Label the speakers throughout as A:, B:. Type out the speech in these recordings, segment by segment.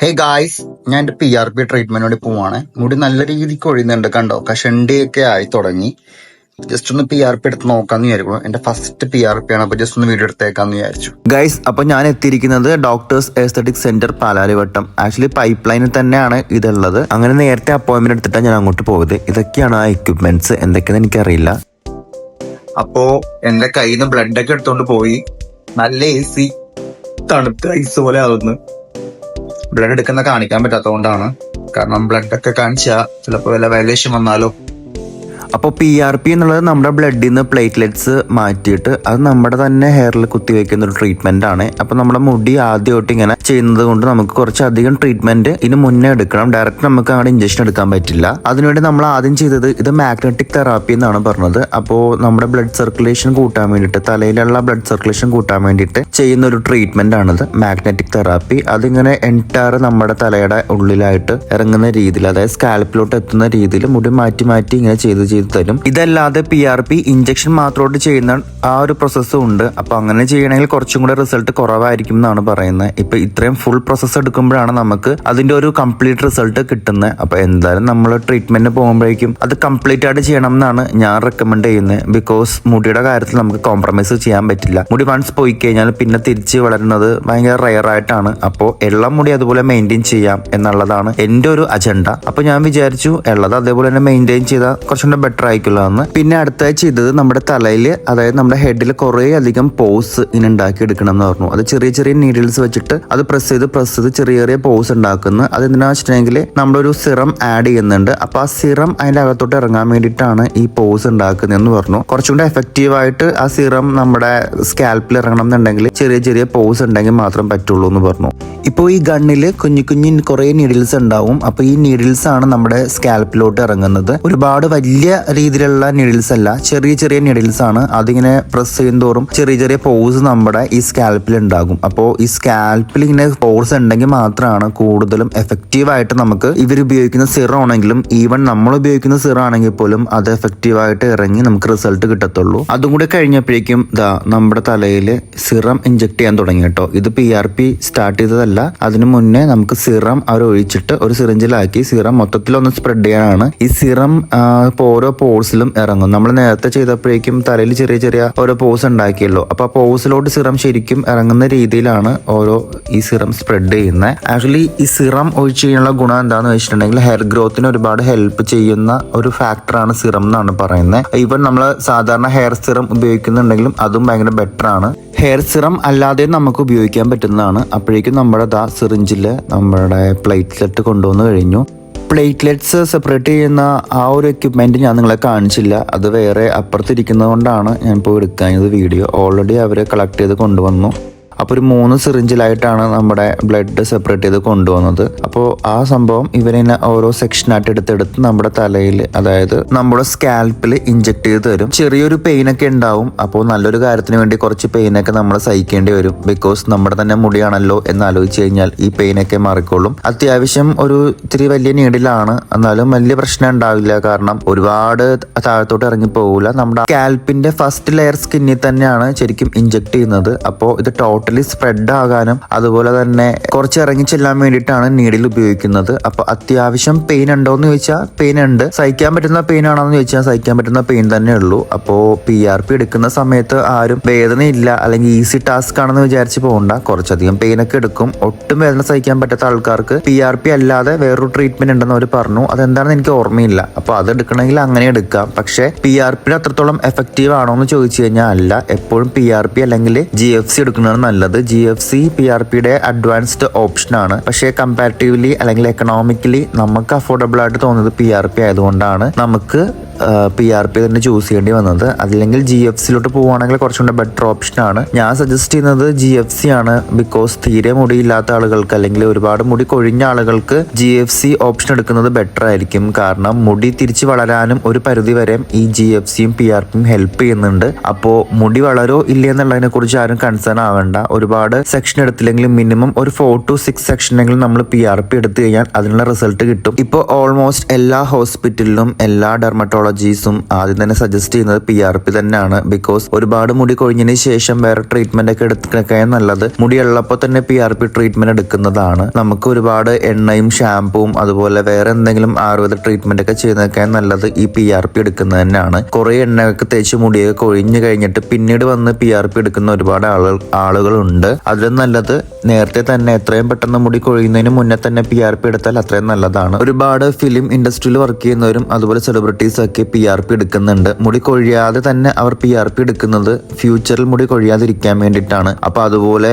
A: Hey guys ഞാൻ എന്റെ P R P treatment വേണ്ടി പോവാണ്. മുടി നല്ല രീതിക്ക് ഒഴിയുന്നുണ്ട് കണ്ടോ? കഷണ്ടിയൊക്കെ ആയി തുടങ്ങി. ജസ്റ്റ് ഒന്ന് പി ആർ പി എടുത്ത് നോക്കാന്ന് വിചാരിക്കുന്നു. എന്റെ ഫസ്റ്റ് പി ആർ പി ആണ്. അപ്പൊ ജസ്റ്റ് ഒന്ന് വീഡിയോ എടുത്തേക്കാന്ന് വിചാരിച്ചു.
B: ഗൈസ് അപ്പൊ ഞാൻ എത്തിയിരിക്കുന്നത് doctors aesthetic centre Palarivattom actually pipe ലൈനിൽ തന്നെയാണ് ഇതുള്ളത്. അങ്ങനെ നേരത്തെ അപ്പോയിന്റ്മെന്റ് എടുത്തിട്ടാണ് ഞാൻ അങ്ങോട്ട് പോയത്. ഇതൊക്കെയാണ് ആ എക്യുപ്മെന്റ്സ് എന്തൊക്കെയെന്ന് എനിക്കറിയില്ല.
A: അപ്പോ എന്റെ കയ്യിൽ നിന്ന് ബ്ലഡ് ഒക്കെ എടുത്തോണ്ട് പോയി. നല്ല എ സി തണുത്ത ഐസ് പോലെ ആവുന്നു. ബ്ലഡ് എടുക്കുന്ന കാണിക്കാൻ പറ്റാത്തതുകൊണ്ടാണ്. കാരണം ബ്ലഡ് ഒക്കെ കാണിച്ചാൽ ചിലപ്പോൾ വല്ല വയലേഷൻ വന്നാലോ
B: അപ്പോൾ പി ആർ പി എന്നുള്ളത് നമ്മുടെ ബ്ലഡിൽ നിന്ന് പ്ലേറ്റ്ലെറ്റ്സ് മാറ്റിയിട്ട് അത് നമ്മുടെ തന്നെ ഹെയറിൽ കുത്തിവെക്കുന്ന ഒരു ട്രീറ്റ്മെന്റ് ആണ്. അപ്പോൾ നമ്മുടെ മുടി ആദ്യമായിട്ട് ഇങ്ങനെ ചെയ്യുന്നത് കൊണ്ട് നമുക്ക് കുറച്ചധികം ട്രീറ്റ്മെന്റ് ഇതിന് മുന്നേ എടുക്കണം. ഡയറക്റ്റ് നമുക്ക് അങ്ങനെ ഇഞ്ചക്ഷൻ എടുക്കാൻ പറ്റില്ല. അതിനുവേണ്ടി നമ്മൾ ആദ്യം ചെയ്തത് ഇത് മാഗ്നറ്റിക് തെറാപ്പി എന്നാണ് പറഞ്ഞത്. അപ്പോൾ നമ്മുടെ ബ്ലഡ് സർക്കുലേഷൻ കൂട്ടാൻ വേണ്ടിയിട്ട് തലയിലുള്ള ബ്ലഡ് സർക്കുലേഷൻ കൂട്ടാൻ വേണ്ടിയിട്ട് ചെയ്യുന്ന ഒരു ട്രീറ്റ്മെന്റ് ആണിത്. മാഗ്നറ്റിക് തെറാപ്പി അതിങ്ങനെ എന്റയർ നമ്മുടെ തലയുടെ ഉള്ളിലായിട്ട് ഇറങ്ങുന്ന രീതിയിൽ അതായത് സ്കാൽപ്പിലോട്ട് എത്തുന്ന രീതിയിൽ മുടി മാറ്റി മാറ്റി ഇങ്ങനെ ചെയ്ത് തരും ഇതല്ലാതെ പി ആർ പി ഇഞ്ചക്ഷൻ മാത്രമായിട്ട് ചെയ്യുന്ന ആ ഒരു പ്രോസസ്സും ഉണ്ട്. അപ്പൊ അങ്ങനെ ചെയ്യണമെങ്കിൽ കുറച്ചും കൂടെ റിസൾട്ട് കുറവായിരിക്കും എന്നാണ് പറയുന്നത്. ഇപ്പൊ ഇത്രയും ഫുൾ പ്രോസസ്സ് എടുക്കുമ്പോഴാണ് നമുക്ക് അതിന്റെ ഒരു കംപ്ലീറ്റ് റിസൾട്ട് കിട്ടുന്നത്. അപ്പൊ എന്തായാലും നമ്മൾ ട്രീറ്റ്മെന്റ് പോകുമ്പോഴേക്കും അത് കംപ്ലീറ്റ് ആയിട്ട് ചെയ്യണം എന്നാണ് ഞാൻ റെക്കമെൻഡ് ചെയ്യുന്നത്. ബിക്കോസ് മുടിയുടെ കാര്യത്തിൽ നമുക്ക് കോംപ്രമൈസ് ചെയ്യാൻ പറ്റില്ല. മുടി വൺസ് പോയി കഴിഞ്ഞാൽ പിന്നെ തിരിച്ച് വളരുന്നത് ഭയങ്കര റയർ ആയിട്ടാണ്. അപ്പോൾ എള്ളം മുടി അതുപോലെ മെയിന്റെയിൻ ചെയ്യാം എന്നുള്ളതാണ് എന്റെ ഒരു അജണ്ട അപ്പോൾ ഞാൻ വിചാരിച്ചു എള്ളത് അതേപോലെ തന്നെ മെയിന്റെയിൻ ചെയ്താൽ കുറച്ചുകൂടെ ബെറ്റർ ആയിക്കുള്ളതെന്ന് പിന്നെ അടുത്തായി ചെയ്തത് നമ്മുടെ തലയിൽ അതായത് നമ്മുടെ ഹെഡിൽ കുറേ അധികം പോസ് ഇങ്ങനെ ഉണ്ടാക്കി എടുക്കണം എന്ന് പറഞ്ഞു. അത് ചെറിയ ചെറിയ നീഡിൽസ് വെച്ചിട്ട് അത് പ്രസ് ചെയ്ത് പ്രസ് ചെയ്ത് ചെറിയ ചെറിയ പോസ് ഉണ്ടാക്കുന്നു. അത് എന്തിനാ വെച്ചിട്ടുണ്ടെങ്കിൽ നമ്മളൊരു സിറം ആഡ് ചെയ്യുന്നുണ്ട്. അപ്പൊ ആ സിറം അതിന്റെ അകത്തോട്ട് ഇറങ്ങാൻ വേണ്ടിയിട്ടാണ് ഈ പോസ് ഉണ്ടാക്കുന്നതെന്ന് പറഞ്ഞു. കുറച്ചും കൂടെ എഫക്റ്റീവ് ആയിട്ട് ആ സിറം നമ്മുടെ സ്കാൽപ്പിൽ ഇറങ്ങണം എന്നുണ്ടെങ്കിൽ ചെറിയ ചെറിയ പോസ് ഉണ്ടെങ്കിൽ മാത്രം പറ്റുള്ളൂ എന്ന് പറഞ്ഞു. ഇപ്പോൾ ഈ ഗണ്ണിൽ കുഞ്ഞു കുഞ്ഞു കുറേ നീഡിൽസ് ഉണ്ടാവും. അപ്പോൾ ഈ നീഡിൽസ് ആണ് നമ്മുടെ സ്കാൽപ്പിലോട്ട് ഇറങ്ങുന്നത്. ഒരുപാട് വലിയ രീതിയിലുള്ള നീഡിൽസ് അല്ല ചെറിയ ചെറിയ നീഡിൽസ് ആണ്. അതിങ്ങനെ പ്രസ് ചെയ്യുന്നതോറും ചെറിയ ചെറിയ പോസ് നമ്മുടെ ഈ സ്കാൽപ്പിൽ ഉണ്ടാകും അപ്പോൾ ഈ സ്കാൽപ്പിൽ ഇങ്ങനെ പോസ് ഉണ്ടെങ്കിൽ മാത്രമാണ് കൂടുതലും എഫക്റ്റീവ് ആയിട്ട് നമുക്ക് ഇവർ ഉപയോഗിക്കുന്ന സിറം ആണെങ്കിലും ഈവൻ നമ്മൾ ഉപയോഗിക്കുന്ന സിറം ആണെങ്കിൽ പോലും അത് എഫക്റ്റീവ് ആയിട്ട് ഇറങ്ങി നമുക്ക് റിസൾട്ട് കിട്ടത്തുള്ളൂ. അതും കൂടി കഴിഞ്ഞപ്പോഴേക്കും ദാ നമ്മുടെ തലയിൽ സിറം ഇഞ്ചെക്ട് ചെയ്യാൻ തുടങ്ങി കേട്ടോ. ഇത് പി ആർ പി സ്റ്റാർട്ട് ചെയ്തതല്ല അതിനു മുന്നേ നമുക്ക് സിറം അവർ ഒഴിച്ചിട്ട് ഒരു സിറിഞ്ചിലാക്കി സിറം മൊത്തത്തിൽ ഒന്ന് സ്പ്രെഡ് ചെയ്യാനാണ്. ഈ സിറം ഇപ്പോൾ ഓരോ പോഴ്സിലും ഇറങ്ങും. നമ്മൾ നേരത്തെ ചെയ്തപ്പോഴേക്കും തലയിൽ ചെറിയ ചെറിയ ഓരോ പോസ് ഉണ്ടാക്കിയല്ലോ. അപ്പൊ ആ പോസിലോട്ട് സിറം ശരിക്കും ഇറങ്ങുന്ന രീതിയിലാണ് ഓരോ ഈ സിറം സ്പ്രെഡ് ചെയ്യുന്നത്. ആക്ച്വലി ഈ സിറം ഒഴിച്ചു കഴിഞ്ഞുള്ള ഗുണം എന്താണെന്ന് വെച്ചിട്ടുണ്ടെങ്കിൽ ഹെയർ ഗ്രോത്തിന് ഒരുപാട് ഹെൽപ്പ് ചെയ്യുന്ന ഒരു ഫാക്ടറാണ് സിറം എന്നാണ് പറയുന്നത്. ഈവൻ നമ്മൾ സാധാരണ ഹെയർ സിറം ഉപയോഗിക്കുന്നുണ്ടെങ്കിലും അതും ഭയങ്കര ബെറ്റർ ആണ്. ഹെയർ സിറം അല്ലാതെ നമുക്ക് ഉപയോഗിക്കാൻ പറ്റുന്നതാണ്. അപ്പോഴേക്കും നമ്മുടെ ദാ സിറിഞ്ചിൽ നമ്മുടെ പ്ലേറ്റ്ലെറ്റ് കൊണ്ടുവന്നു കഴിഞ്ഞു. പ്ലേറ്റ്ലെറ്റ്സ് സെപ്പറേറ്റ് ചെയ്യുന്ന ആ ഒരു എക്യുപ്മെന്റ് ഞാൻ നിങ്ങളെ കാണിച്ചില്ല. അത് വേറെ അപ്പുറത്തിരിക്കുന്നത് കൊണ്ടാണ് ഞാൻ പോയി എടുക്കാൻ വീഡിയോ ഓൾറെഡി അവരെ കളക്ട് ചെയ്ത് കൊണ്ടുവന്നു. അപ്പോൾ ഒരു മൂന്ന് സിറിഞ്ചിലായിട്ടാണ് നമ്മുടെ ബ്ലഡ് സെപ്പറേറ്റ് ചെയ്ത് കൊണ്ടുവന്നത്. അപ്പോൾ ആ സംഭവം ഇവരെന്നെ ഓരോ സെക്ഷനായിട്ട് എടുത്തെടുത്ത് നമ്മുടെ തലയിൽ അതായത് നമ്മുടെ സ്കാൽപ്പിൽ ഇഞ്ചെക്ട് ചെയ്ത് തരും. ചെറിയൊരു പെയിനൊക്കെ ഉണ്ടാവും. അപ്പോൾ നല്ലൊരു കാര്യത്തിന് വേണ്ടി കുറച്ച് പെയിനൊക്കെ നമ്മൾ സഹിക്കേണ്ടി വരും. ബിക്കോസ് നമ്മുടെ തന്നെ മുടിയാണല്ലോ എന്ന് ആലോചിച്ച് കഴിഞ്ഞാൽ ഈ പെയിനൊക്കെ മാറിക്കോളും. അത്യാവശ്യം ഒരു ഇത്തിരി വലിയ നീഡിലാണ് എന്നാലും വലിയ പ്രശ്നം ഉണ്ടാവില്ല. കാരണം ഒരുപാട് താഴത്തോട്ട് ഇറങ്ങി പോകില്ല നമ്മുടെ സ്കാൽപ്പിന്റെ ഫസ്റ്റ് ലെയർ സ്കിന്നിൽ തന്നെയാണ് ശരിക്കും ഇഞ്ചെക്ട് ചെയ്യുന്നത്. അപ്പോൾ ഇത് ടോട്ടലി സ്പ്രെഡ് ആകാനും അതുപോലെ തന്നെ കുറച്ച് ഇറങ്ങി ചെല്ലാൻ വേണ്ടിയിട്ടാണ് നീഡിൽ ഉപയോഗിക്കുന്നത്. അപ്പോൾ അത്യാവശ്യം പെയിൻ ഉണ്ടോ എന്ന് ചോദിച്ചാൽ പെയിൻ ഉണ്ട്. സഹിക്കാൻ പറ്റുന്ന പെയിൻ ആണോ എന്ന് ചോദിച്ചാൽ സഹിക്കാൻ പറ്റുന്ന പെയിൻ തന്നെ ഉള്ളൂ. അപ്പോൾ പി ആർ പി എടുക്കുന്ന സമയത്ത് ആരും വേദന ഇല്ല അല്ലെങ്കിൽ ഈസി ടാസ്ക് ആണെന്ന് വിചാരിച്ച് പോകണ്ട. കുറച്ചധികം പെയിൻ ഒക്കെ എടുക്കും. ഒട്ടും വേദന സഹിക്കാൻ പറ്റാത്ത ആൾക്കാർക്ക് പി ആർ പി അല്ലാതെ വേറൊരു ട്രീറ്റ്മെന്റ് ഉണ്ടെന്ന് അവർ പറഞ്ഞു. അതെന്താണെന്ന് എനിക്ക് ഓർമ്മയില്ല. അപ്പോൾ അത് എടുക്കണമെങ്കിൽ അങ്ങനെ എടുക്കാം. പക്ഷേ പി ആർ പി അത്രത്തോളം എഫക്റ്റീവ് ആണോ എന്ന് ചോദിച്ചു കഴിഞ്ഞാൽ അല്ല. എപ്പോഴും പി ആർ പി അല്ലെങ്കിൽ ജി എഫ് സി എടുക്കുന്നതാണ് നല്ലത്. G F C P R പിയുടെ അഡ്വാൻസ്ഡ് ഓപ്ഷൻ ആണ്. പക്ഷേ കമ്പാരിറ്റീവ്ലി അല്ലെങ്കിൽ എക്കണോമിക്കലി നമുക്ക് അഫോർഡബിൾ ആയിട്ട് തോന്നുന്നത് പി ആർ പി ആയതുകൊണ്ടാണ്. നമുക്ക് പി ആർ പി തന്നെ ചൂസ് ചെയ്യേണ്ടി വന്നത്. അതില്ലെങ്കിൽ ജി എഫ് സിയിലോട്ട് പോവുകയാണെങ്കിൽ കുറച്ചുകൂടെ ബെറ്റർ ഓപ്ഷൻ ആണ്. ഞാൻ സജസ്റ്റ് ചെയ്യുന്നത് ജി എഫ് സി ആണ്. ബിക്കോസ് തീരെ മുടിയില്ലാത്ത ആളുകൾക്ക് അല്ലെങ്കിൽ ഒരുപാട് മുടി കൊഴിഞ്ഞ ആളുകൾക്ക് ജി എഫ് സി ഓപ്ഷൻ എടുക്കുന്നത് ബെറ്റർ ആയിരിക്കും. കാരണം മുടി തിരിച്ചു വളരാനും ഒരു പരിധി വരെ ഈ ജി എഫ് സിയും പി ആർ പിയും ഹെൽപ്പ് ചെയ്യുന്നുണ്ട്. അപ്പോൾ മുടി വളരോ ഇല്ലേ എന്നുള്ളതിനെ കുറിച്ച് ആരും കൺസേൺ ആവേണ്ട. ഒരുപാട് സെക്ഷൻ എടുത്തില്ലെങ്കിലും മിനിമം ഒരു ഫോർ ടു സിക്സ് സെക്ഷനെങ്കിലും നമ്മൾ പി ആർ പി എടുത്തു കഴിഞ്ഞാൽ അതിനുള്ള റിസൾട്ട് കിട്ടും. ഇപ്പോൾ ഓൾമോസ്റ്റ് എല്ലാ ഹോസ്പിറ്റലിലും എല്ലാ ഡെർമറ്റോളജി ഡെർമറ്റോളജീസും ആദ്യം തന്നെ സജസ്റ്റ് ചെയ്യുന്നത് പി ആർ പി തന്നെയാണ്. ബിക്കോസ് ഒരുപാട് മുടി കൊഴിഞ്ഞതിന് ശേഷം വേറെ ട്രീറ്റ്മെന്റ് ഒക്കെ എടുക്കാൻ നല്ലത്. മുടി ഉള്ളപ്പോൾ തന്നെ പി ആർ പി ട്രീറ്റ്മെന്റ് എടുക്കുന്നതാണ്. നമുക്ക് ഒരുപാട് എണ്ണയും ഷാമ്പുവും അതുപോലെ വേറെ എന്തെങ്കിലും ആയുർവേദ ട്രീറ്റ്മെന്റ് ഒക്കെ ചെയ്യുന്നതൊക്കെ നല്ലത് ഈ പി ആർ പി എടുക്കുന്നത് തന്നെയാണ്. കുറെ എണ്ണയൊക്കെ തേച്ച് മുടിയൊക്കെ കൊഴിഞ്ഞു കഴിഞ്ഞിട്ട് പിന്നീട് വന്ന് പി ആർ പി എടുക്കുന്ന ഒരുപാട് ആളുകൾ ആളുകളുണ്ട്. അതിലും നല്ലത് നേരത്തെ തന്നെ എത്രയും പെട്ടെന്ന് മുടി കൊഴിയുന്നതിന് മുന്നേ തന്നെ പി ആർ പി എടുത്താൽ അത്രയും നല്ലതാണ്. ഒരുപാട് ഫിലിം ഇൻഡസ്ട്രിയിൽ വർക്ക് ചെയ്യുന്നവരും അതുപോലെ സെലിബ്രിറ്റീസ് ഒക്കെ പി ആർ പി എടുക്കുന്നുണ്ട്. മുടി കൊഴിയാതെ തന്നെ അവർ പി ആർ പി എടുക്കുന്നത് ഫ്യൂച്ചറിൽ മുടി കൊഴിയാതിരിക്കാൻ വേണ്ടിയിട്ടാണ്. അപ്പോൾ അതുപോലെ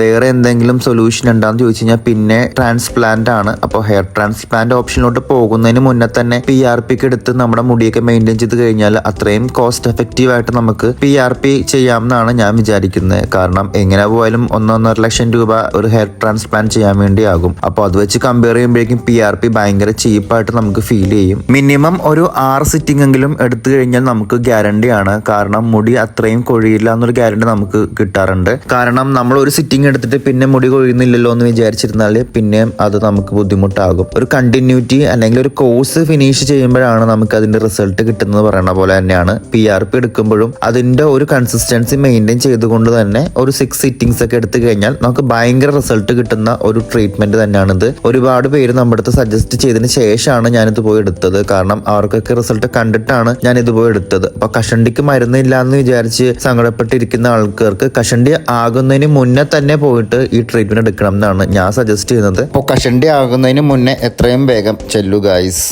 B: വേറെ എന്തെങ്കിലും സൊല്യൂഷൻ ഉണ്ടാന്ന് ചോദിച്ചു കഴിഞ്ഞാൽ പിന്നെ ട്രാൻസ്പ്ലാന്റ് ആണ്. അപ്പോൾ ഹെയർ ട്രാൻസ്പ്ലാന്റ് ഓപ്ഷനിലോട്ട് പോകുന്നതിന് മുന്നേ തന്നെ പി ആർ പിക്ക് എടുത്ത് നമ്മുടെ മുടിയൊക്കെ മെയിന്റെയിൻ ചെയ്ത് കഴിഞ്ഞാൽ അത്രയും കോസ്റ്റ് എഫക്റ്റീവ് ആയിട്ട് നമുക്ക് പി ആർ പി ചെയ്യാമെന്നാണ് ഞാൻ വിചാരിക്കുന്നത്. കാരണം എങ്ങനെ പോയാലും ഒന്നൊന്നര ലക്ഷം രൂപ ഒരു ഹെയർ ട്രാൻസ്പ്ലാന്റ് ചെയ്യാൻ വേണ്ടി ആകും അപ്പോൾ അത് വെച്ച് കമ്പയർ ചെയ്യുമ്പോഴേക്കും പി ആർ പി ഭയങ്കര ചീപ്പായിട്ട് നമുക്ക് ഫീൽ ചെയ്യും. മിനിമം ഒരു ആറ് സിറ്റിംഗ് എങ്കിലും എടുത്തു കഴിഞ്ഞാൽ നമുക്ക് ഗ്യാരണ്ടിയാണ് കാരണം മുടി അത്രയും കൊഴിയില്ല എന്നൊരു ഗ്യാരണ്ടി നമുക്ക് കിട്ടാറുണ്ട്. കാരണം നമ്മൾ ഒരു സിറ്റിംഗ് എടുത്തിട്ട് പിന്നെ മുടി കൊഴിയുന്നില്ലല്ലോ എന്ന് വിചാരിച്ചിരുന്നാൽ പിന്നെയും അത് നമുക്ക് ബുദ്ധിമുട്ടാകും. ഒരു കണ്ടിന്യൂറ്റി അല്ലെങ്കിൽ ഒരു കോഴ്സ് ഫിനിഷ് ചെയ്യുമ്പോഴാണ് നമുക്ക് അതിന്റെ റിസൾട്ട് കിട്ടുന്നത് പറയുന്ന പോലെ തന്നെയാണ്. പി ആർ പി എടുക്കുമ്പോഴും അതിന്റെ ഒരു കൺസിസ്റ്റൻസി മെയിന്റെയിൻ ചെയ്തുകൊണ്ട് തന്നെ ഒരു സിക്സ് സിറ്റിംഗ്സ് ഒക്കെ എടുത്തു കഴിഞ്ഞാൽ നമുക്ക് ഭയങ്കര റിസൾട്ട് കിട്ടുന്ന ഒരു ട്രീറ്റ്മെന്റ് തന്നെയാണിത്. ഒരുപാട് പേര് നമ്മുടെ അടുത്ത് സജസ്റ്റ് ചെയ്തതിന് ശേഷമാണ് ഞാനിത് പോയി എടുത്തത്. കാരണം അവർക്കൊക്കെ റിസൾട്ട് കണ്ടിട്ടാണ് ഞാൻ ഇത് പോയി എടുത്തത്. അപ്പൊ കഷണ്ടിക്ക് മരുന്നില്ല എന്ന് വിചാരിച്ച് സങ്കടപ്പെട്ടിരിക്കുന്ന ആൾക്കാർക്ക് കഷണ്ടി ആകുന്നതിന് മുന്നേ തന്നെ പോയിട്ട് ഈ ട്രീറ്റ്മെന്റ് എടുക്കണം എന്നാണ് ഞാൻ സജസ്റ്റ് ചെയ്യുന്നത്. അപ്പോൾ കഷണ്ടി ആകുന്നതിന് മുന്നേ എത്രയും വേഗം ചെല്ലു ഗൈസ്